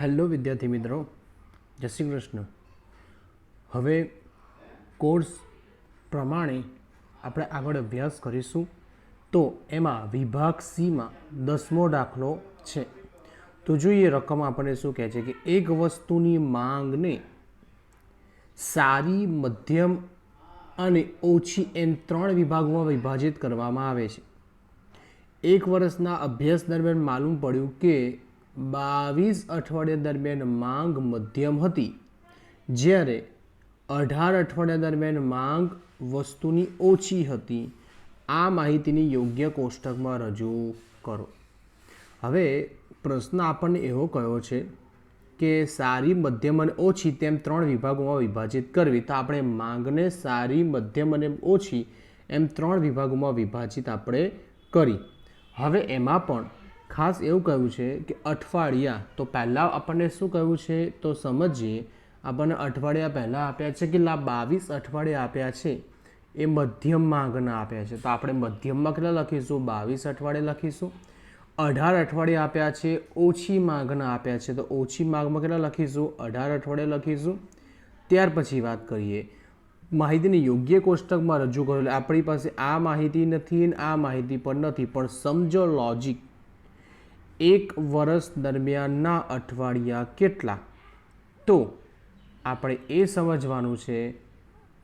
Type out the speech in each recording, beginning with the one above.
Hello વિદ્યાર્થી મિત્રો, જય શ્રી કૃષ્ણ. હવે કોર્સ પ્રમાણે આપણે આગળ અભ્યાસ કરીશું. તો એમાં વિભાગ સીમાં દસમો દાખલો છે. તો જોઈએ રકમ આપણને શું કહે છે કે એક વસ્તુની માંગને સારી, મધ્યમ અને ઓછી એમ ત્રણ વિભાગમાં વિભાજિત કરવામાં આવે છે. એક વર્ષના અભ્યાસ દરમિયાન માલુમ પડ્યું કે બાવીસ અઠવાડિયા દરમિયાન માંગ મધ્યમ હતી. જ્યારે અઢાર અઠવાડિયા દરમિયાન માંગ વસ્તુની ઓછી હતી. આ માહિતીની યોગ્ય કોષ્ટકમાં રજૂ કરો. હવે પ્રશ્ન આપણને એવો કયો છે કે સારી, મધ્યમ અને ઓછી તેમ ત્રણ વિભાગોમાં વિભાજિત કરવી તો આપણે માંગને સારી, મધ્યમ અને ઓછી એમ ત્રણ વિભાગોમાં વિભાજિત આપણે કરી. હવે એમાં પણ ખાસ એવું કહ્યું છે કે અઠવાડિયા, તો પહેલાં આપણને શું કહ્યું છે? તો સમજીએ, આપણને અઠવાડિયા પહેલાં આપ્યા છે કેટલા? બાવીસ અઠવાડિયા આપ્યા છે. એ મધ્યમ માંગના આપ્યા છે. તો આપણે મધ્યમમાં કેટલા લખીશું? બાવીસ અઠવાડિયે લખીશું. અઢાર અઠવાડિયા આપ્યા છે, ઓછી માંગના આપ્યા છે. તો ઓછી માગમાં કેટલા લખીશું? અઢાર અઠવાડિયે લખીશું. ત્યાર પછી વાત કરીએ. માહિતીને યોગ્ય કોષ્ટકમાં રજૂ કરો. એટલે આપણી પાસે આ માહિતી નથી ને આ માહિતી પણ નથી. પણ સમજો લોજિક. એક વર્ષ દરમિયાનના અઠવાડિયા કેટલા? તો આપણે એ સમજવાનું છે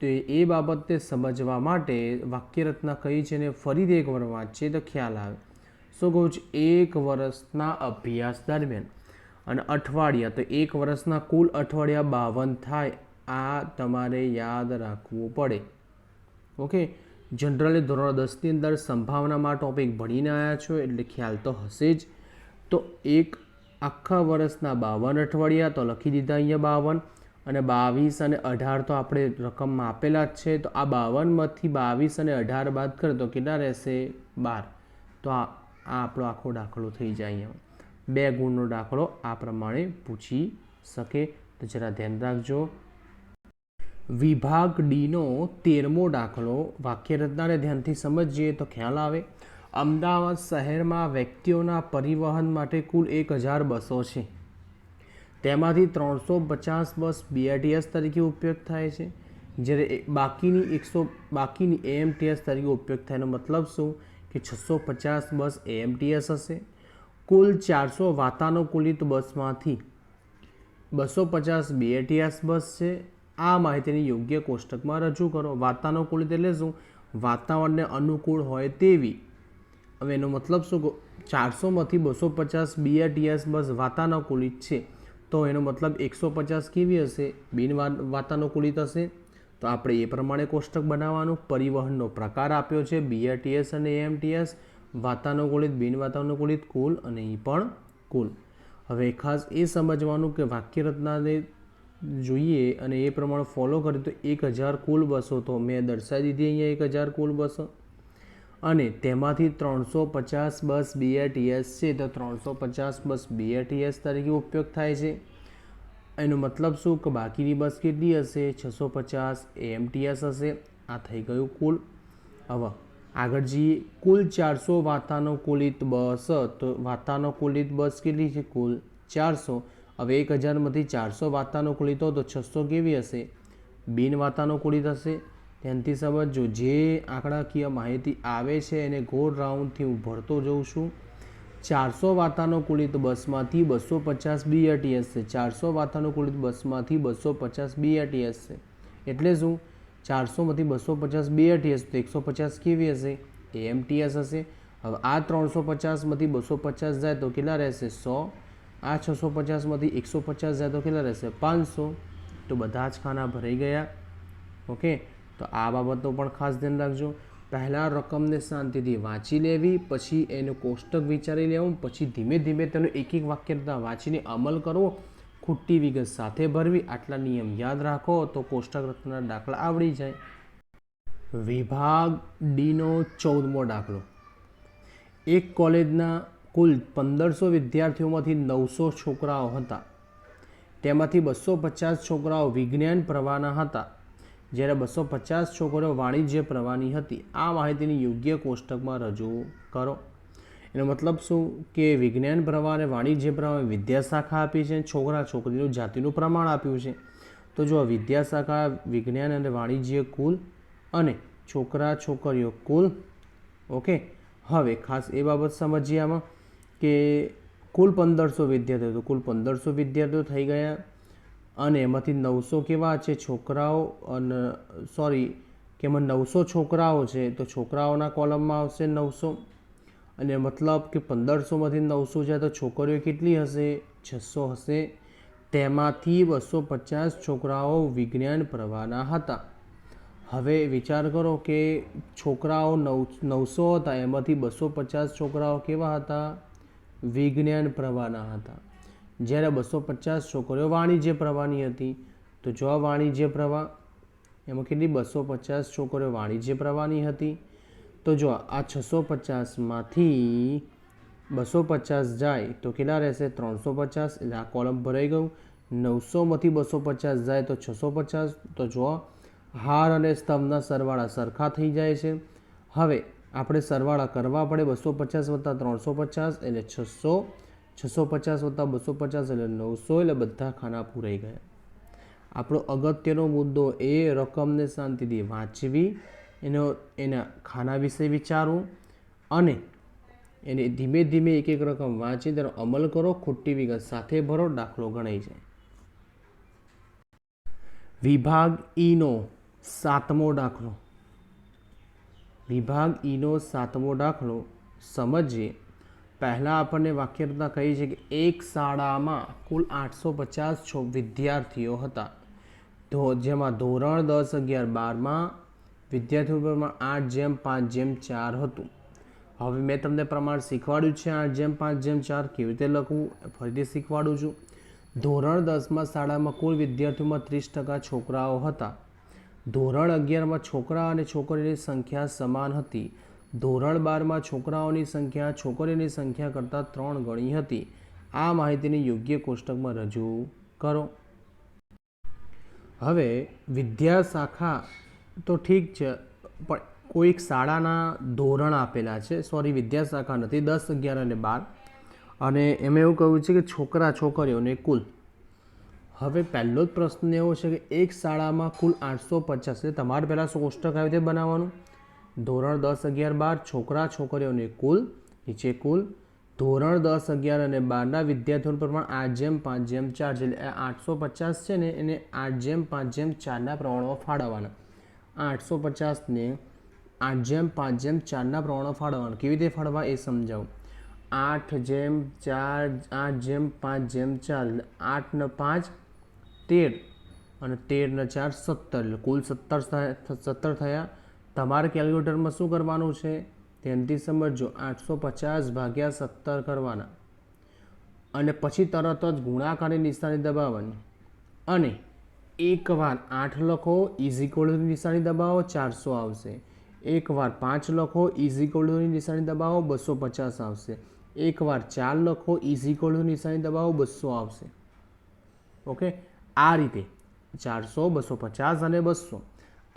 તો એ બાબતે સમજવા માટે વાક્યરચના કહી છે ને ફરીથી એક વાર વાંચીએ તો ખ્યાલ આવે. શું કહું છું એક વર્ષના અભ્યાસ દરમિયાન અને અઠવાડિયા, તો એક વર્ષના કુલ અઠવાડિયા બાવન થાય, આ તમારે યાદ રાખવું પડે. ઓકે? જનરલી ધોરણ દસની અંદર સંભાવનામાં ટોપિક ભણીને આવ્યા છો, એટલે ખ્યાલ તો હશે જ. તો એક આખા વર્ષના બાવન અઠવાડિયા તો લખી દીધા અહીંયા બાવન અને બાવીસ અને અઢાર તો આપણે રકમમાં આપેલા જ છે. તો આ બાવનમાંથી બાવીસ અને અઢાર બાદ કરે તો કેટલા રહેશે? બાર. તો આ આ આપણો આખો દાખલો થઈ જાય અહીંયા. બે ગુણનો દાખલો આ પ્રમાણે પૂછી શકે. તો જરા ધ્યાન રાખજો. વિભાગ ડીનો તેરમો દાખલો વાક્યરચનાને ધ્યાનથી સમજીએ તો ખ્યાલ આવે. અમદાવાદ શહેરમાં વ્યક્તિઓના પરિવહન માટે કુલ એક હજાર બસો છે. તેમાંથી ત્રણસો પચાસ બસ બીઆરટીએસ તરીકે ઉપયોગ થાય છે, જ્યારે બાકીની એકસો, બાકીની એએમટીએસ તરીકે ઉપયોગ થાયનો મતલબ શું? કે છસો પચાસ બસ એએમટીએસ હશે. કુલ ચારસો વાતાનુકૂલિત બસમાંથી બસો પચાસ બીએટીએસ બસ છે. આ માહિતીની યોગ્ય કોષ્ટકમાં રજૂ કરો. વાતાનુકૂલિત એટલે શું? વાતાવરણને અનુકૂળ હોય તેવી હવે એનો મતલબ શું? ચારસોમાંથી બસો પચાસ બીઆરટીએસ બસ વાતાનુકૂલિત છે. તો એનો મતલબ એકસો પચાસ કેવી હશે? બિન વાતાનુકૂલિત હશે? તો આપણે એ પ્રમાણે કોષ્ટક બનાવવાનું. પરિવહનનો પ્રકાર આપ્યો છે. બીઆરટીએસ અને એએમટીએસ વાતાનુકૂલિત, બિન વાતાનુકૂલિત, કુલ અને એ પણ કુલ. હવે ખાસ એ સમજવાનું કે વાક્યરત્નાને જોઈએ અને એ પ્રમાણે ફોલો કરી તો એક હજાર કુલ બસો. તો મેં દર્શાવી દીધી અહીંયા એક હજાર કુલ બસો. અને તેમાંથી ત્રણસો પચાસ બસ બીઆરટીએસ છે તો ત્રણસો પચાસ બસ બીઆરટીએસ તરીકે ઉપયોગ થાય છે. એનો મતલબ શું? કે બાકીની બસ કેટલી હશે? છસો પચાસ એએમટીએસ હશે. આ થઈ ગયું કુલ. હવે આગળ જઈએ. કુલ ચારસો વાતાનુકૂલિત બસ તો વાતાનુકૂલિત બસ કેટલી છે? કુલ ચારસો. હવે એક હજારમાંથી ચારસો વાતાનુકૂલિત હો તો છસો કેવી હશે? બિન વાતાનુકૂલિત હશે. ધ્યાનથી સમજો જે આંકડાકીય માહિતી આવે છે એને ગોળ રાઉન્ડથી હું ભરતો જઉં છું. ચારસો વાતાનુકૂલિત બસમાંથી બસો પચાસ બીઆરટીએસ છે. ચારસો વાતાનુકૂલિત બસમાંથી બસો પચાસ બીઆરટીએસ છે. એટલે શું? ચારસોમાંથી બસો પચાસ બીઆરટીએસ તો એકસો પચાસ કેવી હશે? એએમટીએસ હશે. હવે આ ત્રણસો પચાસમાંથી બસો પચાસ જાય તો કેટલા રહેશે? સો. આ છસો પચાસમાંથી એકસો પચાસ જાય તો કેટલા રહેશે? પાંચસો. તો બધા જ ખાના ભરાઈ ગયા. ઓકે? તો આ બાબતો પણ ખાસ ધ્યાન રાખજો. પહેલાં રકમને શાંતિથી વાંચી લેવી, પછી એનું કોષ્ટક વિચારી લેવું, પછી ધીમે ધીમે તેનું એક એક વાક્યતા વાંચીને અમલ કરવો ખોટી વિગત સાથે ભરવી, આટલા નિયમ યાદ રાખો તો કોષ્ટક રત્નના દાખલા આવડી જાય. વિભાગ ડીનો ચૌદમો દાખલો. એક કોલેજના કુલ પંદરસો વિદ્યાર્થીઓમાંથી નવસો છોકરાઓ હતા. તેમાંથી બસો પચાસ છોકરાઓ વિજ્ઞાન પ્રવાહના હતા. જ્યારે બસો પચાસ છોકરીઓ વાણિજ્ય પ્રવાહની હતી. આ માહિતીની યોગ્ય કોષ્ટકમાં રજૂ કરો. એનો મતલબ શું? કે વિજ્ઞાન પ્રવાહ અને વાણિજ્ય પ્રવાહ વિદ્યાશાખા આપી છે છોકરા છોકરીનું જાતિનું પ્રમાણ આપ્યું છે. તો જો વિદ્યાશાખા, વિજ્ઞાન અને વાણિજ્ય કુલ અને છોકરા છોકરીઓ કુલ. ઓકે? હવે ખાસ એ બાબત સમજીએ આમાં કે કુલ પંદરસો વિદ્યાર્થીઓ. તો કુલ પંદરસો વિદ્યાર્થીઓ થઈ ગયા. અને એમાંથી નવસો કેવા છે છોકરાઓ અને સોરી કે એમાં નવસો છોકરાઓ છે, તો છોકરાઓના કોલમમાં આવશે નવસો. અને મતલબ કે પંદરસોમાંથી નવસો છે તો છોકરીઓ કેટલી હશે? છસો હશે. તેમાંથી બસો પચાસ છોકરાઓ વિજ્ઞાન પ્રવાહના હતા. હવે વિચાર કરો કે છોકરાઓ નવ, નવસો હતા, એમાંથી બસો પચાસ છોકરાઓ કેવા હતા? વિજ્ઞાન પ્રવાહના હતા. જ્યારે બસો પચાસ છોકરીઓ વાણિજ્ય પ્રવાહની હતી, તો જો આ વાણિજ્ય પ્રવાહ, એમાં કેટલી બસો પચાસ છોકરીઓ વાણિજ્ય પ્રવાહની હતી? તો જો આ છસો પચાસમાંથી બસો પચાસ જાય, તો કેટલા રહેશે? ત્રણસો પચાસ એટલે આ કોલમ ભરાઈ ગયું. નવસોમાંથી બસો પચાસ જાય, તો છસો પચાસ તો જો હાર અને સ્તંભના સરવાળા સરખા થઈ જાય છે. હવે આપણે સરવાળા કરવા પડે બસો પચાસ વત્તા ત્રણસો પચાસ એટલે છસો છસો પચાસ વત્તા બસો પચાસ એટલે નવસો એટલે બધા ખાના પૂરાઈ ગયા. આપણો અગત્યનો મુદ્દો એ રકમને શાંતિથી વાંચવી, એનો, એના ખાના વિશે વિચારવું અને એને ધીમે ધીમે એક એક રકમ વાંચી તેનો અમલ કરો, ખોટી વિગત સાથે ભરો, દાખલો ગણાય જાય. વિભાગ ઈનો સાતમો દાખલો. વિભાગ ઈનો સાતમો દાખલો સમજીએ. પહેલાં આપણને વાક્યરચના કહી છે કે એક શાળામાં કુલ આઠસો પચાસ છો વિદ્યાર્થીઓ હતા. ધો, જેમાં ધોરણ દસ, અગિયાર, બારમાં, વિદ્યાર્થીઓ પ્રમાણ આઠ જેમ પાંચ જેમ ચાર હતું. હવે મેં તમને પ્રમાણ શીખવાડ્યું છે આઠ જેમ પાંચ જેમ ચાર કેવી રીતે લખવું ફરીથી શીખવાડું છું. ધોરણ દસમાં શાળામાં કુલ વિદ્યાર્થીઓમાં ત્રીસ ટકા છોકરાઓ હતા. ધોરણ અગિયારમાં છોકરા અને છોકરીની સંખ્યા સમાન હતી. ધોરણ બારમાં છોકરાઓની સંખ્યા છોકરીઓની સંખ્યા કરતાં ત્રણ ગણી હતી. આ માહિતીને યોગ્ય કોષ્ટકમાં રજૂ કરો. હવે વિદ્યા શાખા તો ઠીક છે, પણ કોઈક શાળાના ધોરણ આપેલા છે. સોરી વિદ્યા શાખા નથી, દસ, અગિયાર અને બાર. અને એમાં એવું કહ્યું છે કે છોકરા, છોકરીઓને કુલ. હવે પહેલો જ પ્રશ્ન એવો છે કે એક શાળામાં કુલ આઠસો પચાસ, એટલે તમારે પહેલાં કોષ્ટક આવી રીતે બનાવવાનું. ધોરણ દસ અગિયાર બાર છોકરા છોકરીઓને કુલ, નીચે કુલ, ધોરણ દસ અગિયાર અને બારના વિદ્યાર્થીઓનું પ્રમાણ આઠ જેમ પાંચ જેમ ચાર છે. એટલે આઠસો પચાસ છે ને એને આઠ જેમ પાંચ જેમ ચારના પ્રમાણમાં ફાળવવાના. આઠસો પચાસને આઠ જેમ પાંચ જેમ ચારના પ્રમાણમાં ફાળવવાના. કેવી રીતે ફાળવા એ સમજાવું? આઠ જેમ ચાર, આઠ જેમ પાંચ જેમ ચાર. આઠ પાંચ, તેર. અને તેર ને ચાર, સત્તર. એટલે કુલ સત્તર સત્તર થયા તમારે કેલ્ક્યુલેટરમાં શું કરવાનું છે? તેનથી સમજો આઠસો પચાસ ભાગ્યા સત્તર કરવાના. અને પછી તરત જ ગુણાકારની નિશાની દબાવવાની. અને એકવાર આઠ લખો ઇઝ ઇક્વલની નિશાની દબાવો, ચારસો આવશે. એકવાર પાંચ લખો ઇઝ ઇક્વલની નિશાની દબાવો, બસો પચાસ આવશે. એકવાર ચાર લખો ઇઝ ઇક્વલની નિશાની દબાવો, બસો આવશે. ઓકે? આ રીતે ચારસો, બસો પચાસ અને બસો.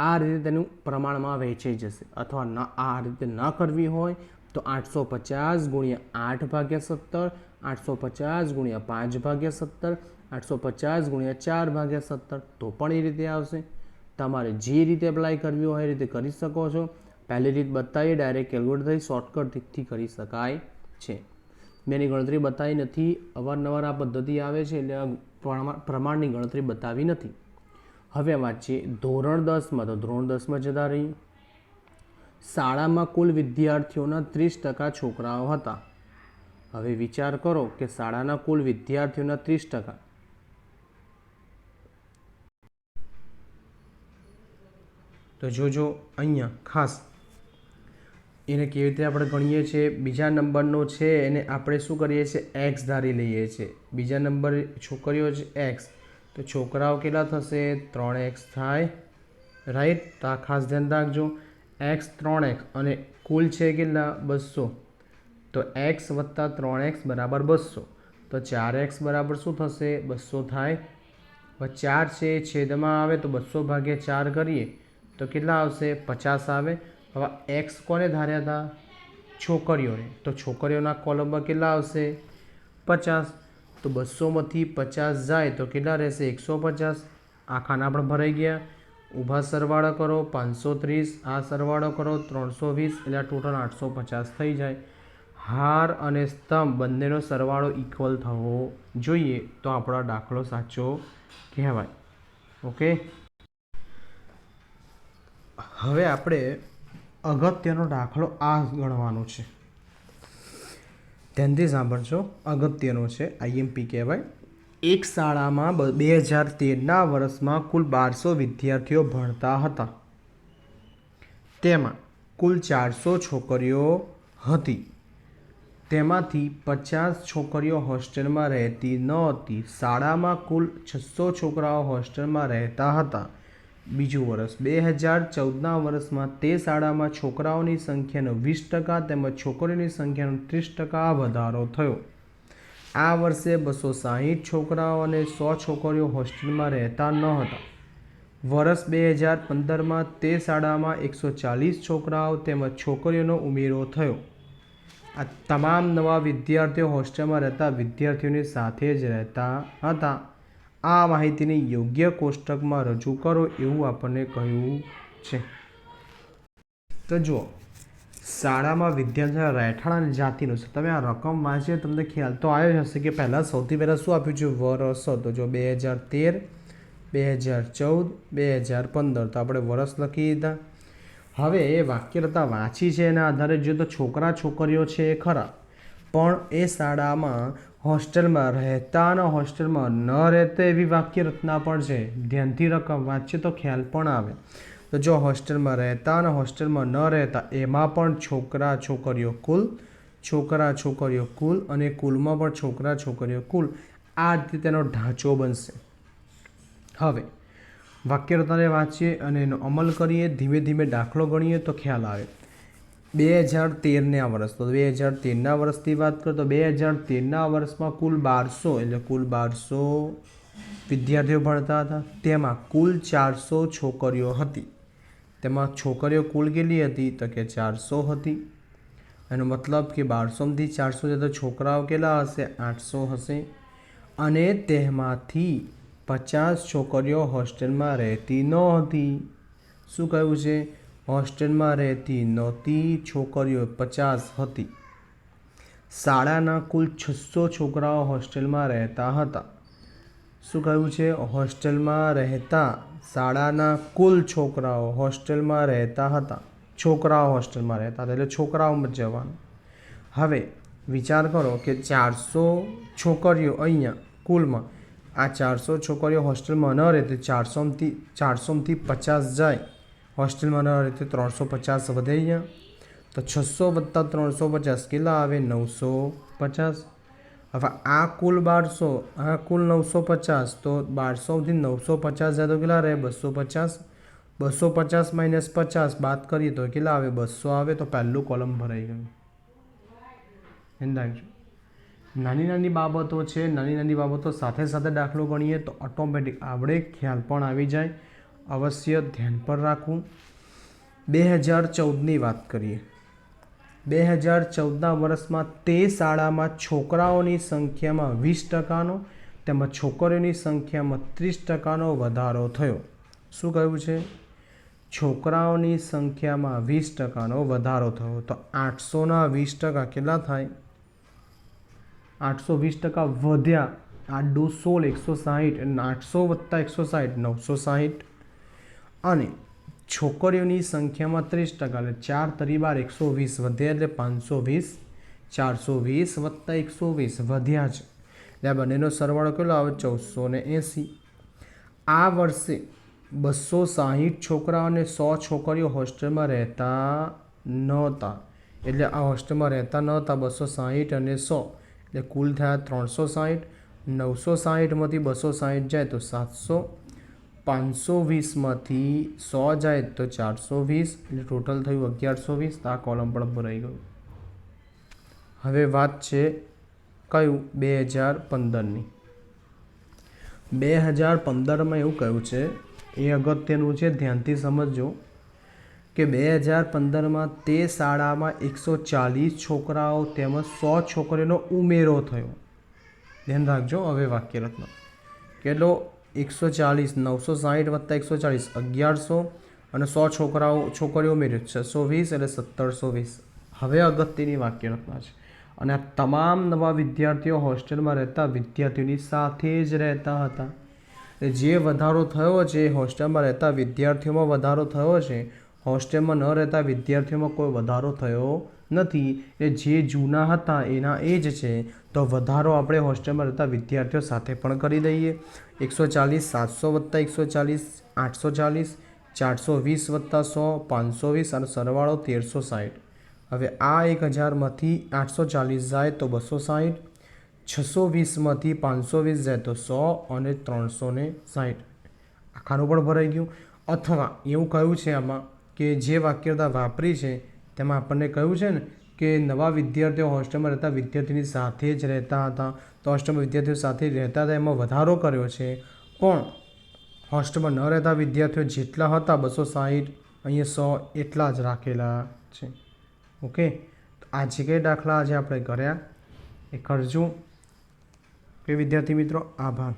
આ રીતે તેનું પ્રમાણમાં વહેંચાઈ જશે અથવા ન આ રીતે ન કરવી હોય તો આઠસો પચાસ ગુણ્યા આઠ ભાગ્યા સત્તર, આઠસો પચાસ ગુણ્યા પાંચ ભાગ્યા સત્તર, આઠસો પચાસ ગુણ્યા ચાર ભાગ્યા સત્તર, તો પણ એ રીતે આવશે. તમારે જે રીતે એપ્લાય કરવી હોય એ રીતે કરી શકો છો. પહેલી રીત બતાવીએ ડાયરેક્ટ કેલ્ક્યુલેટરથી શોર્ટકટથી કરી શકાય છે. મેં એની ગણતરી બતાવી નથી. અવારનવાર આ પદ્ધતિ આવે છે એટલે પ્રમાણ પ્રમાણની ગણતરી બતાવી નથી. હવે વાંચીએ ધોરણ દસમાં. તો ધોરણ દસમાં જતા રહી. શાળામાં કુલ વિદ્યાર્થીઓના ત્રીસ ટકા છોકરાઓ હતા. હવે વિચાર કરો કે શાળાના કુલ વિદ્યાર્થીઓના ત્રીસ ટકા. તો જોજો અહીંયા ખાસ. એને કેવી રીતે આપણે ગણીએ છીએ? બીજા નંબરનો છે એને આપણે શું કરીએ છીએ? એક્સ ધારી લઈએ છીએ. બીજા નંબર છોકરીઓ છે એક્સ તો છોકરાઓ કેટલા થશે? ત્રણ એક્સ થાય. રાઈટ તો આ ખાસ ધ્યાન રાખજો. એક્સ ત્રણ એક્સ અને કુલ છે કેટલા? બસો. તો એક્સ વત્તા ત્રણ એક્સ બરાબર બસો. તો ચાર એક્સ બરાબર શું થશે? બસો થાય. ચાર છે છેદમાં આવે તો બસો ભાગ્યા ચાર કરીએ તો કેટલા આવશે? પચાસ આવે. હવે એક્સ કોને ધાર્યા હતા? છોકરીઓને. તો છોકરીઓના કોલમમાં કેટલા આવશે? પચાસ. તો બસોમાંથી પચાસ જાય તો કેટલા રહેશે? એકસો પચાસ. આ ખાના પણ ભરાઈ ગયા. ઊભા સરવાળો કરો, પાંચસો ત્રીસ. આ સરવાળો કરો, ત્રણસો વીસ. એટલે આ ટોટલ આઠસો પચાસ થઈ જાય. હાર અને સ્તંભ બંનેનો સરવાળો ઇક્વલ થવો જોઈએ તો આપણો દાખલો સાચો કહેવાય. ઓકે? હવે આપણે અગત્યનો દાખલો આ ગણવાનો છે. ધ્યાનથી સાંભળજો અગત્યનો છે આઈએમપી કહેવાય. એક શાળામાં બે હજાર તેરના વર્ષમાં કુલ બારસો વિદ્યાર્થીઓ ભણતા હતા. તેમાં કુલ ચારસો છોકરીઓ હતી. તેમાંથી પચાસ છોકરીઓ હોસ્ટેલમાં રહેતી ન હતી શાળામાં કુલ છસો છોકરાઓ હોસ્ટેલમાં રહેતા હતા. બીજું વર્ષ બે હજાર ચૌદના વર્ષમાં તે શાળામાં છોકરાઓની સંખ્યાનો વીસ ટકા તેમજ છોકરીઓની સંખ્યાનો ત્રીસ ટકા વધારો થયો. આ વર્ષે બસો સાહીઠ છોકરાઓ અને સો છોકરીઓ હોસ્ટેલમાં રહેતા ન હતા. વર્ષ બે હજાર પંદરમાં તે શાળામાં એકસો ચાલીસ છોકરાઓ તેમજ છોકરીઓનો ઉમેરો થયો. આ તમામ નવા વિદ્યાર્થીઓ હોસ્ટેલમાં રહેતા વિદ્યાર્થીઓની સાથે જ રહેતા હતા. આ માહિતીને યોગ્ય કોષ્ટકમાં રજૂ કરો એવું આપણને કહ્યું છે. તો જુઓ, શાળામાં વિદ્યાર્થીઓના રહેઠાણ અને જાતિનું તમે આ રકમ વાંચીએ તમને ખ્યાલ તો આવ્યો જ હશે કે પહેલાં સૌથી પહેલાં શું આપ્યું છે? વર્ષ તો જો બે હજાર તેર, બે હજાર ચૌદ, બે હજાર પંદર. તો આપણે વર્ષ લખી દીધા. હવે એ વાક્યરતા વાંચી છે એના આધારે. જો તો છોકરા છોકરીઓ છે એ ખરા. પણ એ શાળામાં હોસ્ટેલમાં રહેતા અને હોસ્ટેલમાં ન રહેતા એવી વાક્ય રચના પણ છે ધ્યાનથી રકમ વાંચીએ તો ખ્યાલ પણ આવે. તો જો હોસ્ટેલમાં રહેતા અને હોસ્ટેલમાં ન રહેતા, એમાં પણ છોકરા છોકરીઓ કુલ, છોકરા છોકરીઓ કુલ અને કુલમાં પણ છોકરા છોકરીઓ કુલ. આ રીતે તેનો ઢાંચો બનશે. હવે, વાક્યરચનાને વાંચીએ અને એનો અમલ કરીએ. ધીમે ધીમે દાખલો ગણીએ તો ખ્યાલ આવે. બે હજાર તેરના વર્ષ. તો બે હજાર તેરના વર્ષથી વાત કરો તો બે હજાર તેરના વર્ષમાં કુલ બારસો એટલે કુલ બારસો વિદ્યાર્થીઓ ભણતા હતા. તેમાં કુલ ચારસો છોકરીઓ હતી. તેમાં છોકરીઓ કુલ કેટલી હતી? તો કે ચારસો હતી. એનો મતલબ કે બારસોમાંથી ચારસો છે તો છોકરાઓ કેટલા હશે? આઠસો હશે. અને તેમાંથી પચાસ છોકરીઓ હોસ્ટેલમાં રહેતી ન હતી શું કહ્યું છે? હોસ્ટેલમાં રહેતી નહોતી છોકરીઓ પચાસ હતી. શાળાના કુલ છસો છોકરાઓ હોસ્ટેલમાં રહેતા હતા. શું કહ્યું છે? હોસ્ટેલમાં રહેતા શાળાના કુલ છોકરાઓ હોસ્ટેલમાં રહેતા હતા. છોકરાઓ હોસ્ટેલમાં રહેતા હતા, એટલે છોકરાઓમાં જવાનું. હવે વિચાર કરો કે ચારસો છોકરીઓ અહીંયા કુલમાં, આ ચારસો છોકરીઓ હોસ્ટેલમાં ન રહેતી ચારસોથી ચારસોથી પચાસ જાય. હોસ્ટેલમાં ન રહેતી ત્રણસો પચાસ વધે અહીંયા. તો છસો વત્તા ત્રણસો પચાસ કેટલા આવે? નવસો પચાસ. હવે આ કુલ બારસો, આ કુલ નવસો પચાસ, તો બારસોથી નવસો પચાસ જાય તો કેટલા રહે? બસો પચાસ. બસો પચાસ માઇનસ પચાસ, બાદ કરીએ તો કેટલા આવે? બસો આવે, તો પહેલું કોલમ ભરાઈ ગયું. એમ રાખજો નાની નાની બાબતો છે, નાની નાની બાબતો સાથે સાથે દાખલો ગણીએ તો ઓટોમેટિક આવડે ખ્યાલ પણ આવી જાય. અવશ્ય ધ્યાન પર રાખવું. બે હજાર ચૌદની વાત કરીએ. બે હજાર ચૌદના વર્ષમાં તે શાળામાં છોકરાઓની સંખ્યામાં વીસ ટકાનો તેમજ છોકરીઓની સંખ્યામાં ત્રીસ ટકાનો વધારો થયો. શું કહ્યું છે? છોકરાઓની સંખ્યામાં વીસ ટકાનો વધારો થયો. તો આઠસોના વીસ ટકા કેટલા થાય? આઠસો વીસ ટકા વધ્યા. દો સોળ એકસો સાહીઠ આઠસો વત્તા એકસો સાહીઠ, નવસો સાહીઠ. અને છોકરીઓની સંખ્યામાં ત્રીસ ટકા એટલે ચાર તરી બાર એકસો વીસ વધ્યા એટલે પાંચસો વીસ, ચારસો વીસ વત્તા એકસો વીસ વધ્યા છે. એટલે બંનેનો સરવાળો કેટલો આવે? ચૌદસો ને એંસી. આ વર્ષે બસો સાહીઠ છોકરા અને સો છોકરીઓ હોસ્ટેલમાં રહેતા નહોતા. એટલે આ હોસ્ટેલમાં રહેતા નહોતા બસો સાહીઠ અને સો. એટલે કુલ થયા ત્રણસો સાહીઠ. નવસો સાહીઠમાંથી બસો સાહીઠ જાય તો સાતસો. પાંચસો વીસમાંથી સો જાય તો ચારસો વીસ, એટલે ટોટલ થયું અગિયારસો વીસ આ કોલમ પણ ભરાઈ ગયું. હવે વાત છે કયું? બે હજાર પંદરની. બે હજાર પંદરમાં એવું કહ્યું છે, એ અગત્યનું છે, ધ્યાનથી સમજજો, કે બે હજાર પંદરમાં તે શાળામાં એકસો ચાલીસ છોકરાઓ તેમજ સો છોકરીનો ઉમેરો થયો. ધ્યાન રાખજો, હવે વાક્ય રત્ન કેટલો એકસો ચાલીસ, નવસો સાહીઠ વત્તા એકસો ચાલીસ, અગિયારસો અને સો છોકરાઓ, છોકરીઓ ઉમેર્યો છસો વીસ એટલે સત્તરસો વીસ. હવે અગત્યની વાક્ય રચના છે. અને આ તમામ નવા વિદ્યાર્થીઓ હોસ્ટેલમાં રહેતા વિદ્યાર્થીઓની સાથે જ રહેતા હતા. જે વધારો થયો છે, હોસ્ટેલમાં રહેતા વિદ્યાર્થીઓમાં વધારો થયો છે, હોસ્ટેલમાં ન રહેતા વિદ્યાર્થીઓમાં કોઈ વધારો થયો નથી, એ જે જૂના હતા, એના એ જ છે, તો વધારો આપણે હોસ્ટેલમાં રહેતા વિદ્યાર્થીઓ સાથે પણ કરી દઈએ. એકસો ચાલીસ, સાતસો વત્તા એકસો ચાલીસ, આઠસો ચાલીસ, ચારસો વીસ વત્તા સો, પાંચસો વીસ અને સરવાળો તેરસો સાઠ હવે આ એક હજારમાંથી આઠસો ચાલીસ જાય તો બસો સાઠ છસો વીસમાંથી પાંચસો વીસ જાય તો સો અને ત્રણસો ને સાઠ આખાનું પણ ભરાઈ ગયું. અથવા એવું કહ્યું છે આમાં કે જે વાક્યતા વાપરી છે તેમાં આપણને કહ્યું છે ને કે નવા વિદ્યાર્થીઓ હોસ્ટેલમાં રહેતા વિદ્યાર્થીની સાથે જ રહેતા હતા. તો હોસ્ટેલમાં વિદ્યાર્થીઓ સાથે રહેતા હતા એમાં વધારો કર્યો છે. પણ હોસ્ટેલમાં ન રહેતા વિદ્યાર્થીઓ જેટલા હતા બસો સાહીઠ, અહીંયા સો એટલા જ રાખેલા છે. ઓકે? તો આ જે દાખલા આજે આપણે કર્યા? એ કરજો કે વિદ્યાર્થી મિત્રો, આભાર.